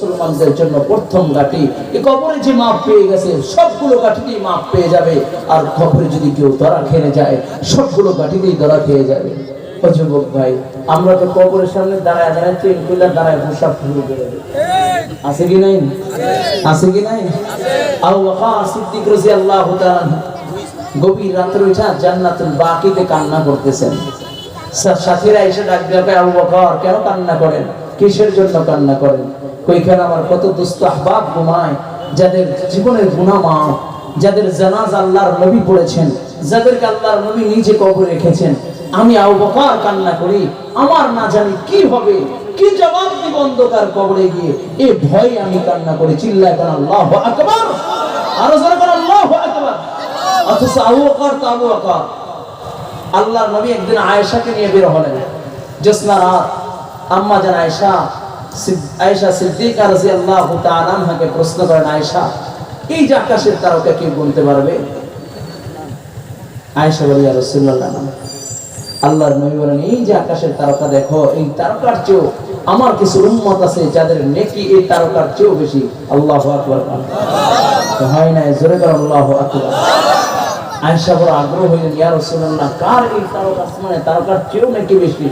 মুসলমানদের জন্য প্রথম গাঠি এই কবরে যে মাপ পেয়ে গেছে, সবগুলো গাঠিতেই মাপ পেয়ে যাবে। আর কবরে যদি কেউ ধরা খেয়ে যায়, সবগুলো গাঠিতেই ধরা খেয়ে যাবে। যুবক ভাই, আমরা তো কবরের সামনে দাঁড়ায় দাঁড়ায় দাঁড়ায় পোশাক আছে কি নাই? আছে কি নাই? সিদ্দিক গভীর রাত্রে উঠা জান্নাতুল বাকিতে কান্না করতেছেন। সাথীরা এসে ডাক দিয়ে আবু বকর, কেন কান্না করেন? কিসের জন্য কান্না করেন? কইখানে আমার কত দুস্থ আহবাব ঘুমায়, যাদের জীবনের গুনাহ মাফ, যাদের জানাজ আল্লাহর নবী পড়েছেন, যাদেরকে আল্লাহর নবী নিজে কবর রেখেছেন। আমি আবু বকর কান্না করি, আমার না জানি কি হবে, কি জবাব দিব অন্ধকার কবরে গিয়ে। এ ভয় আমি কান্না করি, চিল্লায় কারণ আল্লাহু আকবার। আরও জোরে কারণ আল্লাহু আকবার। অথচ আবু বকর তো আবু বকর। আল্লাহর নবী একদিন আয়েশাকে নিয়ে বের হলেন। জ্যোৎস্না রাত, আম্মা জান আয়েশা আয়েশা সিদ্দিকা রাদিয়াল্লাহু তাআলা আনহাকে প্রশ্ন করেন, আয়েশা, এই যে আকাশের তারকা কেউ গুনতে পারবে? আয়েশা বলি রাসূলুল্লাহ, আল্লাহর নবী বলেন, এই যে আকাশের তারকা দেখো, এই তারকার চেয়েও আমার কিছু উম্মত আছে যাদের নেকি এই তারকার চেয়েও বেশি। আল্লাহু আকবার। হয় না, জোরে কর আল্লাহু আকবার। আয়েশা বড় আগ্রহ হইলেন ইয়া রাসূলুল্লাহ, কার এই তারকা আসমানে তারকার চেয়েও নাকি বেশি?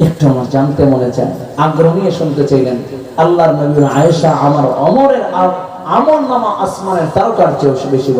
একটু আমার জানতে মনে চায় শুনতে চাইলেন আল্লাহর নবী বলেন, আয়েশা আমার অমরের আ- আমল নামা আসমানের তারকার চেয়েও বেশি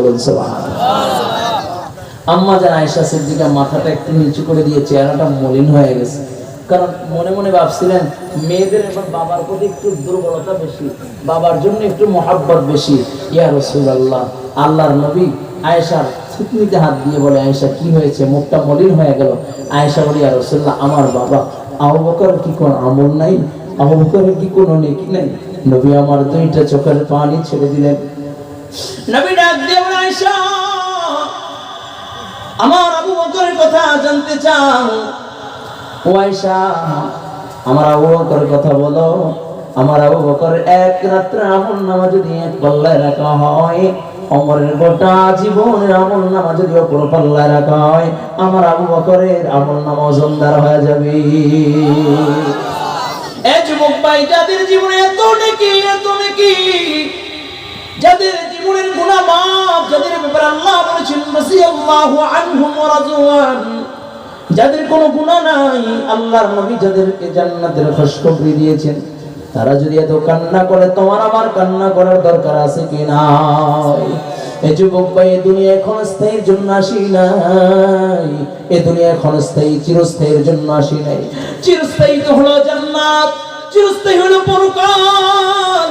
আম্মা আয়েশা সিদ্দিকা মাথাটা একটু নিচু করে দিয়ে চেহারাটা মলিন হয়ে গেছে। কারণ মনে মনে ভাবছিলেন মেয়েদের এখন বাবার প্রতি একটু দুর্বলতা বেশি বাবার জন্য একটু মহাব্বত বেশি। ইয়া রাসূলুল্লাহ আল্লাহর নবী আয়েশার থুতনিতে হাত দিয়ে বলে আয়েশা কি হয়েছে? মুখটা মলিন হয়ে গেল। আয়েশা বলে ইয়া রাসূলুল্লাহ আমার বাবা আবু বকর কি কোন আমল নাই? আবু বকরের কি কোনো নেকি নাই? নবী আমার দুইটা চোখের পানি ছেড়ে দিলেন। নবী ডাক দিয়ে বলে আয়েশা আমার আবু বকরের কথা জানতে চাও। ও আয়েশা আমার আবু বকরের কথা বলো। আমার আবু বকর এক রাত্রে আমল নামা যদি এক পাল্লায় রাখা হয় অমরের গোটা জীবনের আমল নামা যদি অপর পাল্লায় রাখা হয়, আমার আবু বকরের আমল নামা ওজনদার হয়ে যাবে। যুবক ভাই, যাদের জীবনে এত এত যাদের জীবনের গুনাহ মাফ, যাদের ব্যাপারে আল্লাহ বলেছেন আনহুম যাদের কোনো গুনাহ নাই, আল্লাহর নবী যাদেরকে জান্নাতের খুশখবরি দিয়েছেন। তারা যদি এত কান্না করে, তোমার আমার কান্না করার দরকার আছে কি না দুনিয়া এখন স্থায়ীর নাই। এ দুনিয়া এখন স্থায়ী, চিরস্থায়ীর চিরস্থায়ী তো হলো জান্নাত, চিরস্থায়ী হলো পরকাল।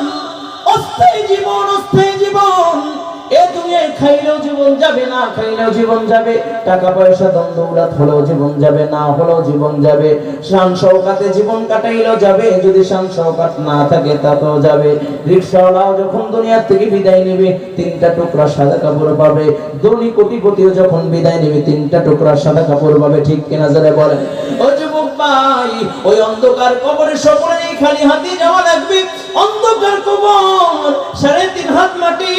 জীবন যাবে, না খাইলেও জীবন যাবে। টাকা পয়সা উড়াত হলেও জীবন যাবে, না হলেও জীবন যাবে। শান শৌকাতে জীবন কাটাইলেও যাবে, যদি শান শৌকাত না থাকে তাতেও যাবে। রিক্সাওয়ালাও যখন দুনিয়ার থেকে বিদায় নেবে, তিনটা টুকরা সাদা কাপড় পাবে। ধনী কোটিপতিও যখন বিদায় নেবে, তিনটা টুকরা সাদা কাপড় পাবে, ঠিক কিনা যারা বলেন? ও যুবক ভাই, ওই অন্ধকার কবরে সকলেই খালি হাতে যাওয়া লাগবে। অন্ধকার কবর, সাড়ে তিন হাত মাটি।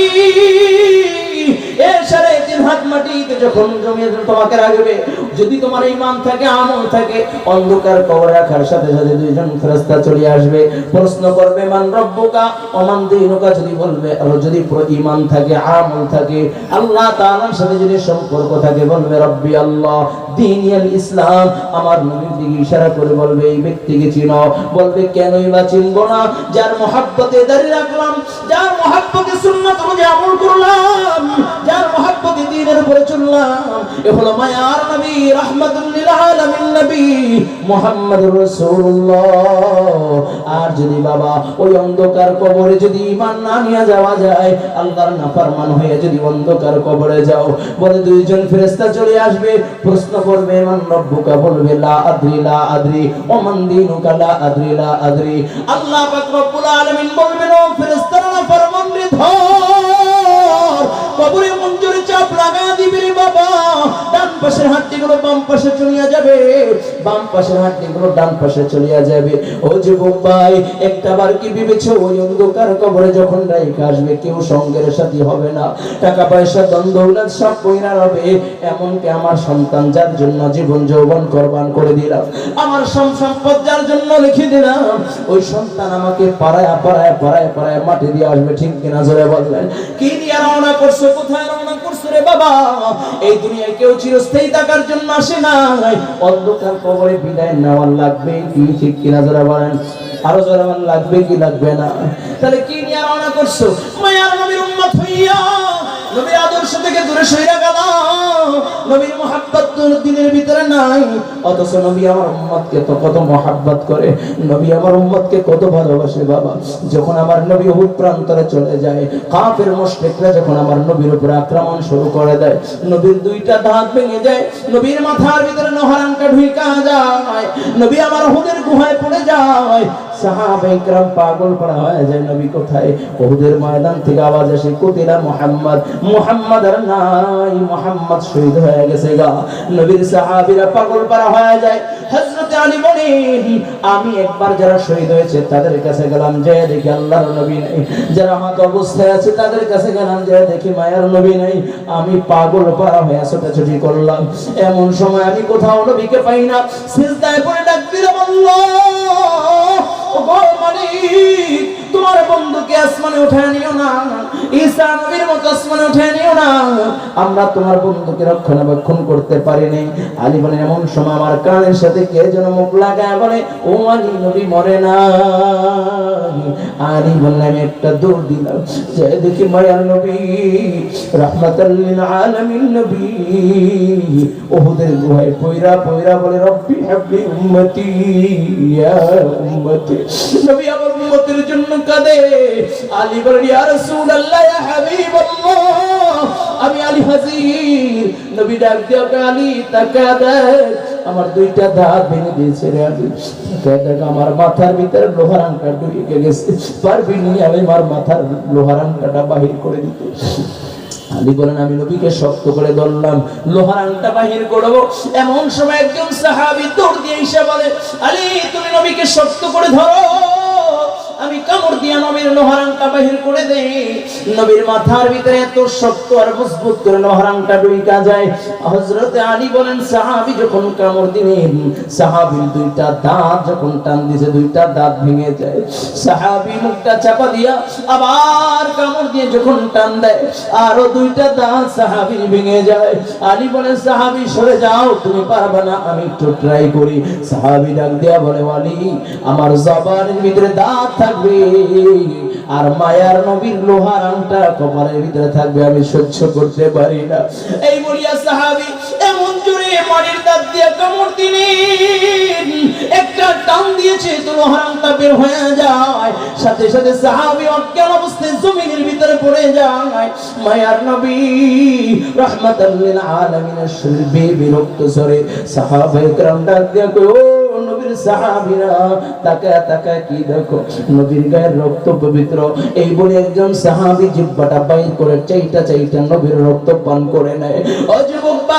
হাত মাটিতে যখন জমিয়ে তোমাকে রাখবে। যদি তোমার ইমান থাকে, আমল থাকে, অন্ধকার কবর রাখার সাথে সাথে দুইজন চলে আসবে। প্রশ্ন করবে, মান অমান যদি বলবে, আর যদি ইমান থাকে, আমল থাকে, আল্লাহ সাথে যদি সম্পর্ক থাকে, বলবে, রব্বি আল্লাহ দিনিয়াল ইসলাম। আমার নবীর দিকে ইশারা করে বলবে, এই ব্যক্তিকে চিনো। বলবে, কেনই বা চিনবো না? যার মহাব্বতে দাঁড়িয়ে রাখলাম, যার মহাব্বতে সুন্নাত অনুযায়ী আমল করলাম, যার মহাব্বতে দ্বীনের উপরে চললাম, এ হলো মায়ার নবী, রাহমাতুল লিল আলামিন নবী রাসূলুল্লাহ। আর যদি বাবা, ওই অন্ধকার কবরে যদি ঈমান না নিয়ে যাওয়া যায়, আল্লাহর নাফরমান হয়ে যদি অন্ধকার কবরে যাও, বলে দুইজন ফেরেশতা চলে আসবে, প্রশ্ন করবে মান রব্বুকা বলবে, লা আদ্রি লা আদ্রি ওমান দিনুকা, লা আদ্রি লা আদ্রি। আল্লাহ পাক রব্বুল আলামিন বলবেন, ও ফেরেশতারা নাফরমান রে ধর, কবরে মঞ্জুর চাপ লাগা দিবে বাবা। পাশের বাম পাশে চলিয়া যাবে। বাম পাশের ডান পাশে চলিয়া যাবে। ও একটা বার কি ভেবেছো? ওই অন্ধকার কবরে যখন আসবে, কেউ সঙ্গের হবে না। টাকা পয়সা সব রবে। এমনকি আমার সন্তান যার জন্য জীবন যৌবন কোরবান করে দিলাম। আমার সব সম্পদ যার জন্য লিখে দিলাম। ওই সন্তান আমাকে পাড়ায় পাড়ায় পাড়ায় পাড়ায় মাটি দিয়ে আসবে। ঠিক কিনা জোরে বললেন কি নিয়ে রওনা করছ? কোথায় বাবা, এই দুনিয়ায় কেউ চিরস্থায়ী থাকার জন্য আসে না অন্ধকার কবরে বিদায় নেওয়ার লাগবে কি? ঠিক কিনা যারা বলেন? আরও যারা লাগবে কি, লাগবে না? তাহলে কি নিয়ে রওনা করছ? মায়ার আদর্শ থেকে দূরে সইরা গেল নবীর মোহাব্বত দিনের ভিতরে নাই। অথচ নবী আমার উম্মতকে তো কত মোহাব্বত করে। নবী আমার উম্মতকে কত ভালোবাসে বাবা। যখন আমার নবী উহুদ প্রান্তরে চলে যায়, কাফের মুশরিকরা যখন আমার নবীর উপর আক্রমণ শুরু করে দেয়, নবীর দুইটা দাঁত ভেঙে যায়, নবীর মাথার ভিতরে নহরানকা ঢুইকা যায়, নবী আমার উহুদের গুহায় পড়ে যায়। পাগল পড়া হয়ে যায়, নবী কোথায়? উহুদের ময়দান থেকে আওয়াজ আসে, কুতিলা মুহাম্মদ মুহাম্মদ আর নাই, মুহাম্মদ শহীদ হয়ে গেছে গা। নবীর সাহাবীরা পাগল পড়া হয়ে যায়। হযরত আলী বলেন, আমি একবার যারা শহীদ হয়েছে, তাদের কাছে গেলাম, যে দেখি আল্লাহর নবী নেই। যারা আমার অবস্থায় আছে, তাদের কাছে গেলাম, যে দেখি মায়ার নবী নেই। আমি পাগল পাড়া হয়ে ছোটাছুটি করলাম। এমন সময় আমি কোথাও নবীকে পাই না। সিজদায় পড়ে ডাক দিলাম আল্লাহ, ও গো মালিক তোমার বন্ধুকে আসমানে উঠায় নিও না, ঈসা নবীর মতো আসমানে উঠায় নিও না। আমরা তোমার বন্ধুকে রক্ষণাবেক্ষণ করতে পারিনি। আলী বলেন, এমন সময় আমার কানের সাথে কে যেন মুখ লাগায় বলে, ও আলী নবী, মরে না। আলী বললেন, আমি একটা দৌড় দিলাম। যে দেখি মায়ার নবী রহমাতাল্লিল আলামিন নবী। ওহুদের গুহায় পয়রা পয়রা বলে, রব্বি হাবলি উম্মতি, ইয়া উম্মতি। নবী আমার উম্মতের জন্য কাঁদে। আলী বলেন, ইয়া রাসূলুল্লাহ, ইয়া হাবিবাল্লাহ। আমি আলী হাজির। নবী ডাক দিয়ে আলী তাকা আমার দুইটা দাঁত ভেঙে দিয়েছে রে আলী। দেখ আমার মাথার ভিতরে লোহার আংটা ঢুকে গেছে। পারবি নি আমি আমার মাথার লোহার আংটাটা বাহির করে দিতে? আলী বলেন, আমি নবীকে শক্ত করে ধরলাম, লোহার আংটা বাহির করব। এমন সময় একজন সাহাবী দৌড় দিয়ে এসে বলে, আলী, তুমি নবীকে শক্ত করে ধরো। আমি কামড় দিয়া নবীর লোহারাংটা বাহির করে দেই নবীর মাথার ভিতরে এত শক্ত আর মজবুত করে লোহারাংটা ডুইকা যায়। হযরতে আলী বলেন, সাহাবী যখন কামড় দিলেন, সাহাবীর দুইটা দাঁত যখন টান দিছে, দুইটা দাঁত ভেঙে যায়। সাহাবী মুখটা চাপা দিয়া আবার কামড় দিয়ে যখন টান দেয়, আরও দুইটা দাঁত সাহাবীর ভেঙে যায়। আলী বলেন, সাহাবী, সরে যাও, তুমি পারবে না, আমি একটু ট্রাই করি। সাহাবী ডাক দিয়া বলে, আলী, আমার জবানের ভিতরে দাঁত থাকবে। আর মায়ার নবীর লোহার আংটা কপালের ভিতরে থাকবে আমি সহ্য করতে পারি না এই বলিয়া সাহাবী এমন জোরে মাটির দাঁত দিয়ে কামড় দিলেন একটা টান দিয়েছে তো লোহার আংটা বের হয়ে যায় সাথে সাথে সাহাবী অজ্ঞান অবস্থায় জমিনের ভিতরে পড়ে যায় মায়ার নবী রহমাতাল লিল আলামিনের শরীরে বিরক্ত স্বরে সাহাবায়ে کرام ডাক দিয়া কই ও নবীর সাহাবীরা, তাকায় তাকায় কি দেখো? নবীর গায়ের রক্ত পবিত্র। এই বলে একজন সাহাবী জিব্বাটা বাইর করে চাইটা চাইটা নবীর রক্ত পান করে নেয়।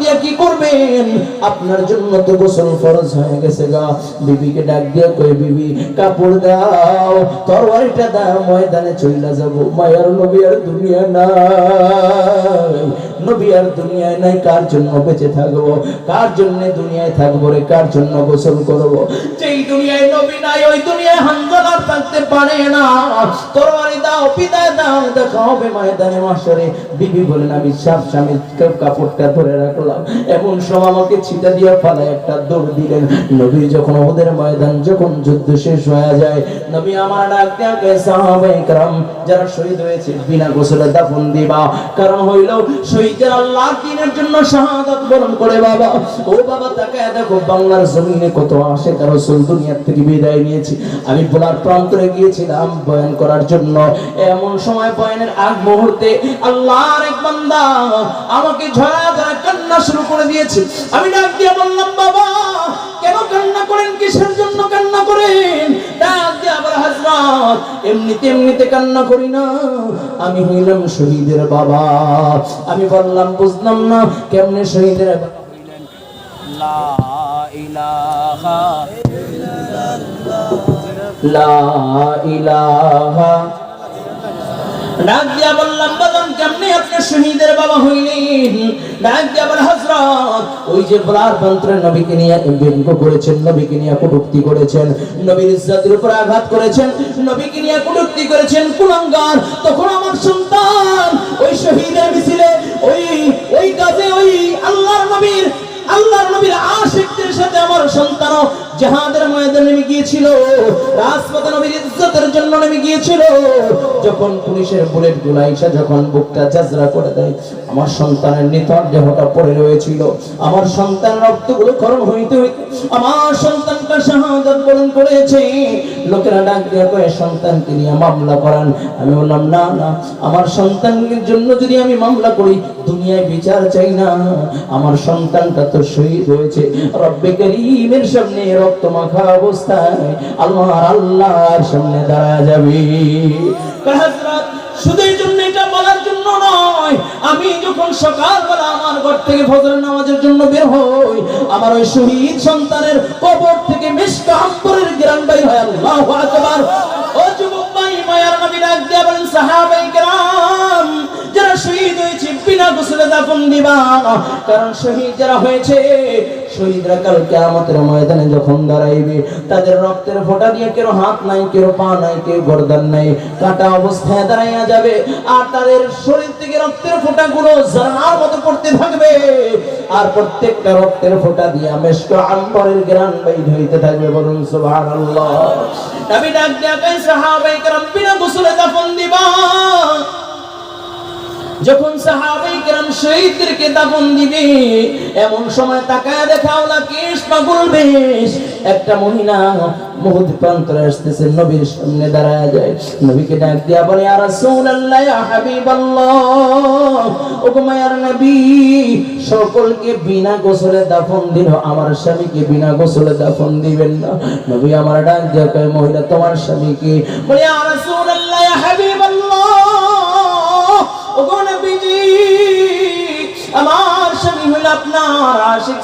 দিয়া কি করবেন? আপনার জন্য তো গোসল ফরজ হয়ে গেছে গা। বিবিকে ডাক দিয়া কই বিবি, কাপড় দাও, তরবারিটা দাও, ময়দানে চইলা যাব। মায়ার নবী আর দুনিয়া নাই। নবী আর দুনিয়ায় নাই কার জন্য বেঁচে থাকবো কার জন্য দুনিয়ায় থাকবো রে কার জন্য গোসল করব যেই দুনিয়ায় নবী নাই ওই দুনিয়ায় হানজালার থাকতে পারে না তরবারি দাও পিতায় দাও দেখা হবে ময়দানে মাসরে বিবি বলেন আমি সাপ স্বামী কাপড়টা ধরে রাখলাম এমন সময় আমাকে ছিটা দিয়ে পালায় একটা দৌড় দিলেন নবী যখন ওদের ময়দান যখন যুদ্ধ শেষ হয়ে যায় নবী আমার ডাক দেয়া সাহাবায়ে کرام যারা শহীদ হয়েছে বিনা গোসলে দাফন দিবা কারণ হইল আল্লাহ আমি বলার প্রান্তরে গিয়েছিলাম বয়ান করার জন্য। এমন সময় বয়ানের আগ মুহূর্তে আল্লাহর এক আমাকে ঝরা ঝরা কান্না শুরু করে দিয়েছে। আমি ডাক দিয়ে বললাম, বাবা, কেন কান্না করেন? কিসের জন্য কান্না করেন? এমনিতে করি না। আমি হইলাম শহীদের বাবা। আমি বললাম, বুঝলাম না, কেমনে শহীদের বাবা হইলেন? লা ইলাহা লা ডাক দিয়া বললাম কেমনে আপনি শহীদের বাবা হইলেন। ডাক দিয়া বল, হযরত, ওই যে বলার মন্ত্রে নবীকে নিয়ে ব্যঙ্গ করেছেন, নবীকে নিয়ে কটূক্তি করেছেন, নবীর ইজ্জতের উপর আঘাত করেছেন, নবীকে নিয়ে কটূক্তি করেছেন, কুলাঙ্গার, তখন আমার সন্তান ওই শহীদের মিছিলে, ওই ওই কাজে ওই আল্লাহর নবীর আল্লাহর নবীর আশিকদের সাথে আমার সন্তানও জাহাদের ময়দানে নেমে গিয়েছিল, রাজপথে নবীর ইজ্জতের জন্য নেমে গিয়েছিল। যখন পুলিশের বুলেটগুলা এসে যখন বুকটা জাজরা করে দেয়, আমার সন্তানের নিথর দেহটা পড়ে রয়েছিল। আমার সন্তান রক্তগুলো খরণ হইতে হইতে আমার সন্তানটা শাহাদাত বরণ করেছে। লোকেরা ডাক দিয়ে কয়ে, সন্তানকে নিয়ে মামলা করান। আমি বললাম, না না, আমার সন্তানের জন্য যদি আমি মামলা করি, দুনিয়ায় বিচার চাই না। আমার সন্তানটা তো শহীদ হয়েছে। রব্বে করিমের সামনে রক্ত মাখা অবস্থায় আল্লাহর আল্লাহর সামনে দাঁড়া যাবি। শুধু এই জন্য এটা বলার জন্য নয়। আমি যখন সকালবেলা আমার ঘর থেকে নামাজের জন্য বের হই, আমার ওই শহীদ সন্তানের কবর থেকে মিসকাহপুরের গ্রাম বাই হয়। আল্লাহ আকবার। ও যুবক ভাই, মায়ার নবী ডাক দিয়া বলেন, সাহাবাই গ্রাম বিনা গোসলে দাফন দিবা কারণ শহীদ যারা হয়েছে শহীদরা কাল কিয়ামতের ময়দানে যখন দাঁড়াইবে তাদের রক্তের ফোঁটা দিয়ে কেউ হাত নাই কেউ পা নাই কেউ গর্দান নাই কাটা অবস্থায় দাঁড়াইয়া যাবে আর তাদের শরীর থেকে রক্তের ফোঁটা গুলো ঝর্ণার মতো পড়তে থাকবে আর প্রত্যেকটা রক্তের ফোঁটা দিয়ে মেশক আম্বরের গ্রান বাইদ হইতে থাকবে বলুন সুবহানাল্লাহ নবী ডাক দিয়া কই সাহাবায়ে کرام বিনা গোসলে দাফন দিবা যখন সাহাবাই কেরাম শহীদদেরকে দাফন দিবে, এমন সময় তাকায় দেখাও না কেশ পাগল বেশ। একটা মহিলা প্রান্তরে আসতেছে, নবীর সামনে দাঁড়ায় যায়। নবীকে ডাক দিয়া বলে আর নবী, সকলকে বিনা গোসলে দাফন দিল, আমার স্বামীকে বিনা গোসলে দাফন দিবেন না। নবী আমার ডাক দিয়া কয়, মহিলা, তোমার স্বামীকে? বলে আর রাসূলুল্লাহ, ইয়া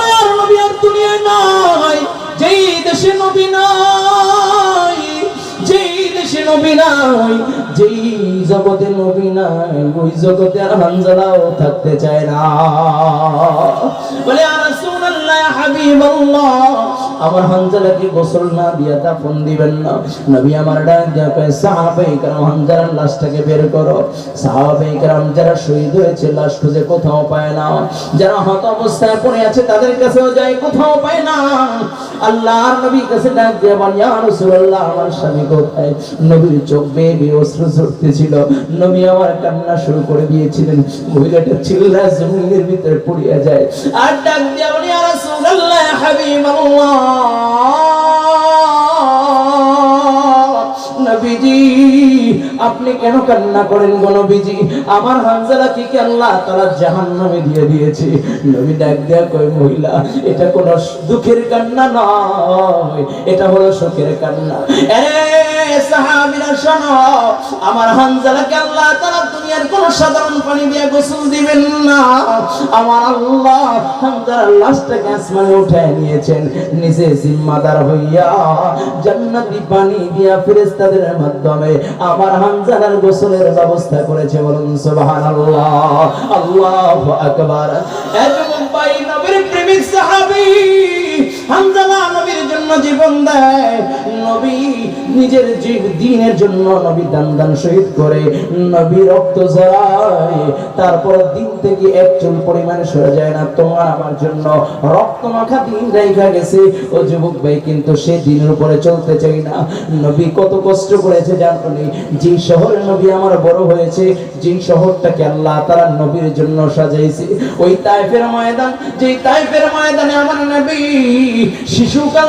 মায়ার নবী আর দুনিয়ায় নাই, যেই দেশে নবী নাই, যেই দেশে নবী নাই, যেই জগতে নবী নাই, ওই জগতে আর হানজালাও থাকতে চায় না। বলে আর রাসূলুল্লাহ হাবিবাল্লাহ আমার হানজালাকে গোসল না দিয়া ফোন দিবেন না? নবী আমার ডাক দেয়া কয়ে সাহাবাই কারাম হানজালার লাশটাকে বের করো। সাহাবাই কারাম যারা শহীদ হয়েছে, লাশ খুঁজে কোথাও পায় না। যারা হত অবস্থায় পড়ে আছে, তাদের কাছেও যায়, কোথাও পায় না। আল্লাহর নবী কাছে ডাক দিয়ে বল, ইয়া রাসূলুল্লাহ, আমার স্বামী কোথায়? নবীর চোখ বেয়ে বেয়ে অশ্রু ঝরতেছিল। নবী আমার কান্না শুরু করে দিয়েছিলেন। মহিলাটা চিল্লা জমিনের ভিতরে পড়িয়া যায়। আর ডাক দিয়ে الله নবীজি, আপনি কেন কান্না করেন গো নবীজি? আমার হানজালা কি আল্লাহ তাআলা জাহান্নামে দিয়ে দিয়েছে? নবী ডাক দেয়া কই মহিলা, এটা কোন দুঃখের কান্না নয়, এটা হলো সুখের কান্না। আরে সাহাবীরা শোনো আমার হানজালাকে আল্লাহ তাআলা দুনিয়ার কোন সাধারণ পানি দিয়ে গোসল দিবেন না। আমার আল্লাহ হানজালার লাশটাকে আসমানে উঠায় নিয়েছেন। নিচে জিম্মাদার হইয়া জান্নাতি পানি দিয়া ফেরেশতাদের মাধ্যমে আমার হানজালার গোসলের ব্যবস্থা করেছে বলুন সুবহানাল্লাহ। আল্লাহু আকবার। এজন্য ভাই নবীর প্রেমিক সাহাবী হানজালা জন্য জীবন দেয়। নবী নিজের জীব দিনের জন্য নবী দান দান শহীদ করে নবী রক্ত ঝরায়। তারপর দিন থেকে এক চুল পরিমাণ সরে যায় না। তোমার আমার জন্য রক্ত মাখা দিন রেখা গেছে। ও যুবক ভাই, কিন্তু সে দিনের উপরে চলতে চাই না। নবী কত কষ্ট করেছে জানি যে শহরে নবী আমার বড় হয়েছে, যে শহরটাকে আল্লাহ তারা নবীর জন্য সাজাইছে। ওই তাইফের ময়দান যে তাইফের ময়দানে আমার নবী শিশুকাল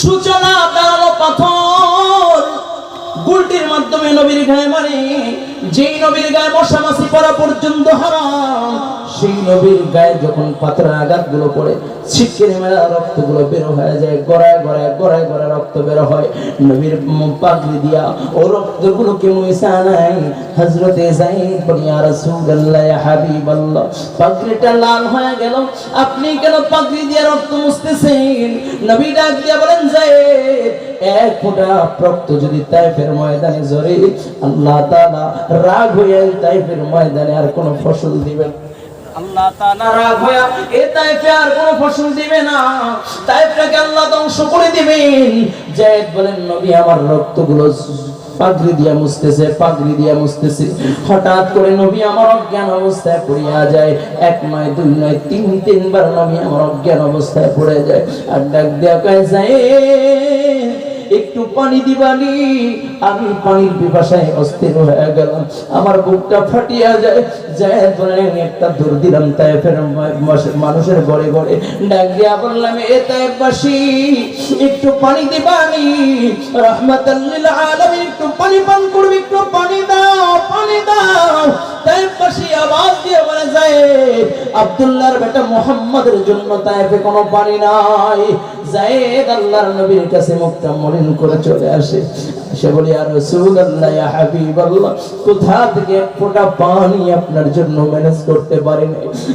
সূচনা দাঁড়াল পাথর। গুলটির মাধ্যমে নবীর গায়ে মানে যেই নবীর গায়ে মশা করা পর্যন্ত হারাম। সেই নবীর গায়ে যখন পাথরের আঘাতগুলো পড়ে, ছিটকে মেলা রক্তগুলো বের হয়ে যায়, গড়ায় গড়ায় গড়ায় গড়ায় রক্ত বের হয়। নবীর পাগড়ি দিয়া ও রক্তগুলো মুইসা নাই হাবিবাল্লাহ। পাগড়িটা লাল হয়ে গেল। আপনি কেন পাগড়ি দিয়ে রক্ত মুছতেছেন? নবী ডাক দিয়া বলেন এক ফোঁটা রক্ত যদি তাইফের ময়দানে ঝরে, আল্লাহ রাগ হয়ে তাইফের ময়দানে আর কোনো ফসল দিবেন। আল্লাহ তাআলা রাগ হইয়া, এ তাইফে আর ফসল দিবে না। তাইফটাকে আল্লাহ ধ্বংস করে দিবেন। জায়েদ বলেন, নবী, আমার রক্তগুলো পাগড়ি দিয়া মুছতেছে, পাগড়ি দিয়া মুছতেছে। হঠাৎ করে নবী আমার অজ্ঞান অবস্থায় পড়িয়া যায়। এক নয়, দুই নয়, তিন, তিনবার নবী আমার অজ্ঞান অবস্থায় পড়ে যায়। আর ডাক দেয়া কয় যায় একটু পানি দিবানি। আমি পানির অস্থির হয়ে গেলাম। আমার বুকটা ফাটিয়া যায়। যায় একটা দূর দিলাম মানুষের ঘরে ঘরে ডাক দিয়া বললাম, এ তাইফবাসী, একটু পানি দিবানি। একটু পানি পান করবি একটু পানি দাও পানি দাও। তাইফবাসী আব্দুল্লাহর বেটা মুহাম্মাদের জন্য তাইফে কোনো পানি নাই। করে চলে আসে। সে বলি আর ইয়া হাবিবাল্লাহ, কোথা থেকে ফোঁটা পানি আপনার জন্য ম্যানেজ করতে পারেন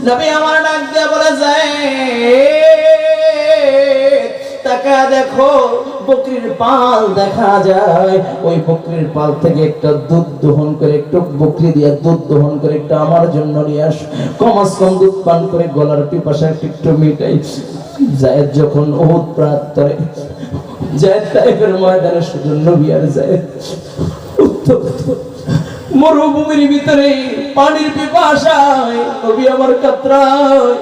নবী আমার ডাক দিয়ে বলে যায় টাকা দেখো, বকরির পাল দেখা যায়। ওই বকরির পাল থেকে একটা দুধ দহন করে, একটু বকরি দিয়ে দুধ দহন করে, একটু আমার জন্য নিয়ে আস। কমাস কম দুধ পান করে, গলার পিপাসা একটু মিটাই। জায়েদ যখন ওহুদ প্রান্তরে মরুভূমির ভিতরে পানির পিপাসায় আমার কাতরায়।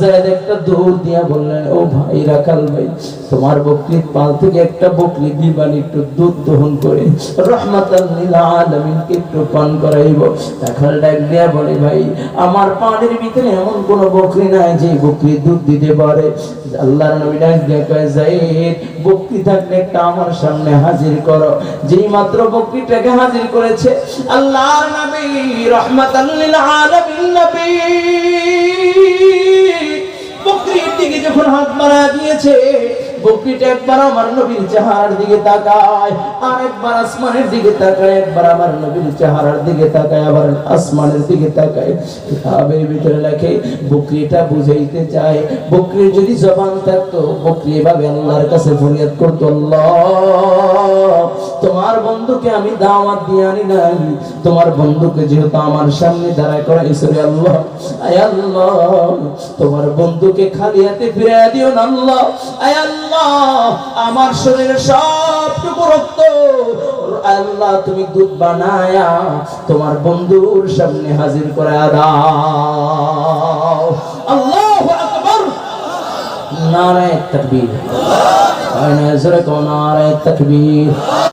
জায়েদ একটা দৌড় দিয়া বললেন ও ভাই রাখাল ভাই, তোমার বকরির পাল থেকে একটা বকরি দিবান একটু দুধ দহন করে, রহমাতাল একটু পান করাইব। রাখাল ডাক দিয়া বলে, ভাই, আমার পানির ভিতরে এমন কোন বকরি নাই যে বকরি দুধ দিতে পারে। আল্লাহর নবী ডাক দিয়া কয় জায়েদ বক্তি থাকলে একটা আমার সামনে হাজির করো। যেই মাত্র বক্তিটাকে হাজির করেছে আল্লাহর নবী লিল আলামিন নবী। বক্তির দিকে যখন হাত বাড়া দিয়েছে বকরিটা একবার আমার নবীর চেহারার দিকে তাকায় আসমানের দিকে তাকায়, একবার আমার নবীর চেহারার দিকে তাকায়, আবার আসমানের দিকে তাকায়। ভিতরে লেখে বুঝাইতে চায়। বকরির যদি জবান থাকতো, বকরি এভাবে আল্লাহর কাছে ফরিয়াদ করতো তোমার বন্ধুকে আমি দাওয়াত দিয়ে আনি নাই। তোমার বন্ধুকে যেহেতু আমার সামনে দাঁড়ায় করাইছো রে আল্লাহ, আয় আল্লাহ, তোমার বন্ধুকে খালি হাতে ফিরে দিও না আল্লাহ, আয় আল্লাহ। আমার শরীরের সবটুকু রক্ত। আল্লাহ, তুমি দুধ বানায়া তোমার বন্ধুর সামনে হাজির করে দাও। আল্লাহ নারায় তকবীর। নারায়ে তাকবীর।